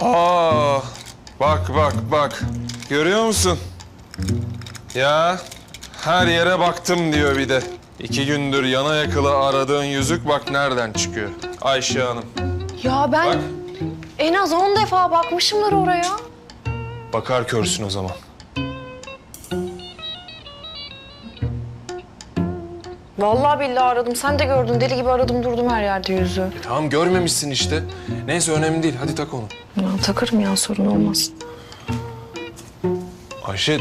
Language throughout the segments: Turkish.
Aa, bak bak bak. Görüyor musun? Ya her yere baktım diyor bir de. İki gündür yana yakıla aradığın yüzük bak nereden çıkıyor. Ayşe Hanım. Ya ben Bak. en az on defa bakmışımdır oraya. Bakar körsün o zaman. Vallahi billahi aradım. Sen de gördün. Deli gibi aradım durdum her yerde yüzü. Tamam görmemişsin işte. Neyse önemli değil. Hadi tak onu. Ya takarım ya sorun olmaz. Ayşe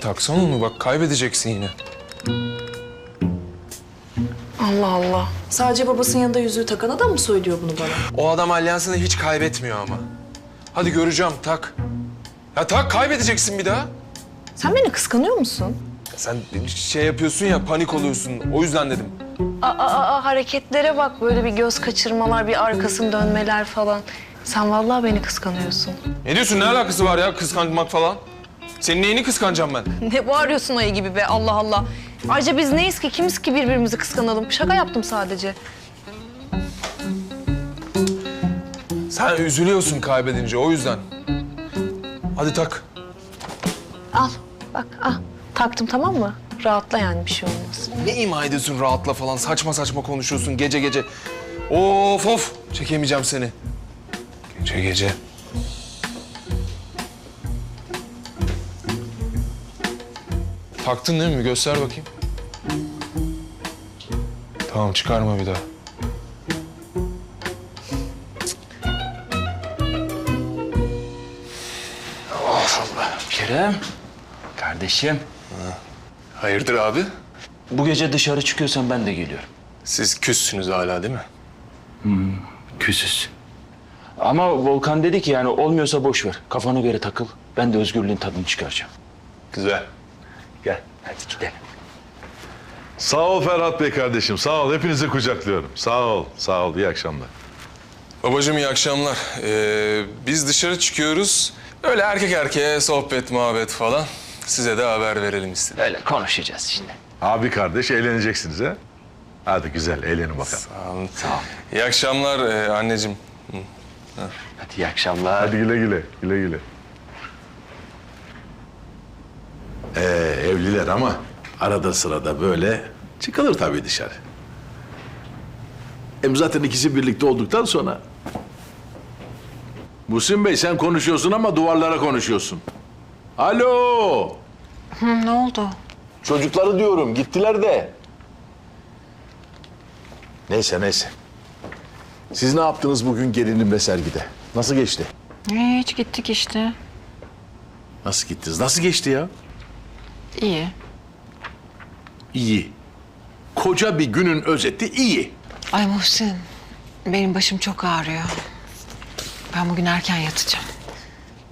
taksana onu bak kaybedeceksin yine. Allah Allah. Sadece babasının yanında yüzüğü takan adam mı söylüyor bunu bana? O adam alyansını hiç kaybetmiyor ama. Hadi göreceğim tak. Ya tak kaybedeceksin bir daha. Sen beni kıskanıyor musun? Sen şey yapıyorsun ya panik oluyorsun. O yüzden dedim. Aa, aa, hareketlere bak. Böyle bir göz kaçırmalar, bir arkasını dönmeler falan. Sen vallahi beni kıskanıyorsun. Ne diyorsun? Ne alakası var ya kıskanmak falan? Senin neyini kıskanacağım ben? Ne bağırıyorsun ayı gibi be Allah Allah. Ayrıca biz neyiz ki? Kimiz ki birbirimizi kıskanalım? Şaka yaptım sadece. Sen üzülüyorsun kaybedince o yüzden. Hadi tak. Al bak al. Taktım tamam mı? Rahatla yani bir şey olmaz. Ne ima ediyorsun rahatla falan saçma saçma konuşuyorsun gece gece. Of of çekemeyeceğim seni. Gece gece. Taktın değil mi? Göster bakayım. Tamam çıkarma bir daha. Kerem, kardeşim. Hayırdır abi? Bu gece dışarı çıkıyorsan ben de geliyorum. Siz küssünüz hala değil mi? Küsüz. Ama Volkan dedi ki yani olmuyorsa boş ver. Kafana göre takıl. Ben de özgürlüğün tadını çıkaracağım. Güzel. Gel, hadi gidelim. Sağ ol Ferhat Bey kardeşim. Sağ ol. Hepinizi kucaklıyorum. Sağ ol. Sağ ol. İyi akşamlar. Babacığım iyi akşamlar. Ee, biz dışarı çıkıyoruz. Öyle erkek erkeğe sohbet, muhabbet falan. Size de haber verelim istedim. Öyle konuşacağız şimdi. Abi kardeş eğleneceksiniz ha? Hadi güzel eğlenin bakalım. Sağ olun. İyi akşamlar ee, anneciğim. Hadi iyi akşamlar. Hadi güle güle. Güle güle. Ee, evliler ama arada sırada böyle çıkılır tabii dışarı. Hem zaten ikisi birlikte olduktan sonra... Muhsin Bey sen konuşuyorsun ama duvarlara konuşuyorsun. Alo! ne oldu? Çocukları diyorum gittiler de. Neyse neyse. Siz ne yaptınız bugün gelinimle sergide? Nasıl geçti? Hiç gittik işte. Nasıl gittiniz? Nasıl geçti ya? İyi. İyi. Koca bir günün özeti iyi. Ay Muhsin, benim başım çok ağrıyor. Ben bugün erken yatacağım.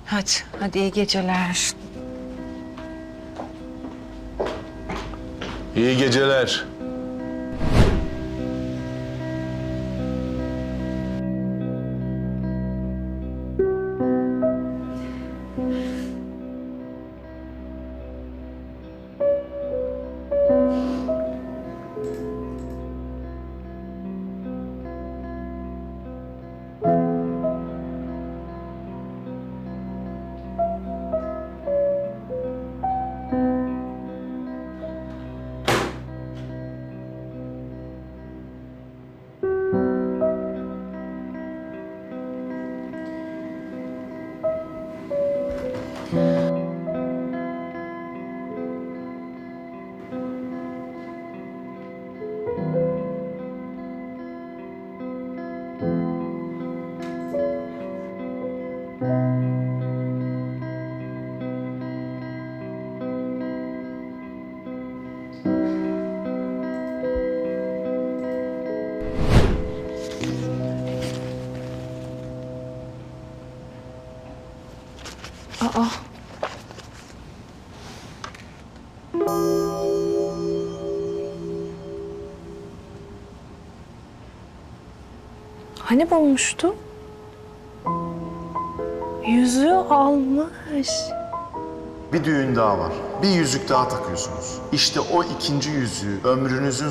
Hadi, hadi iyi geceler. İyi geceler. Hani bulmuştu? Yüzüğü almış. Bir düğün daha var. Bir yüzük daha takıyorsunuz. İşte o ikinci yüzüğü ömrünüzün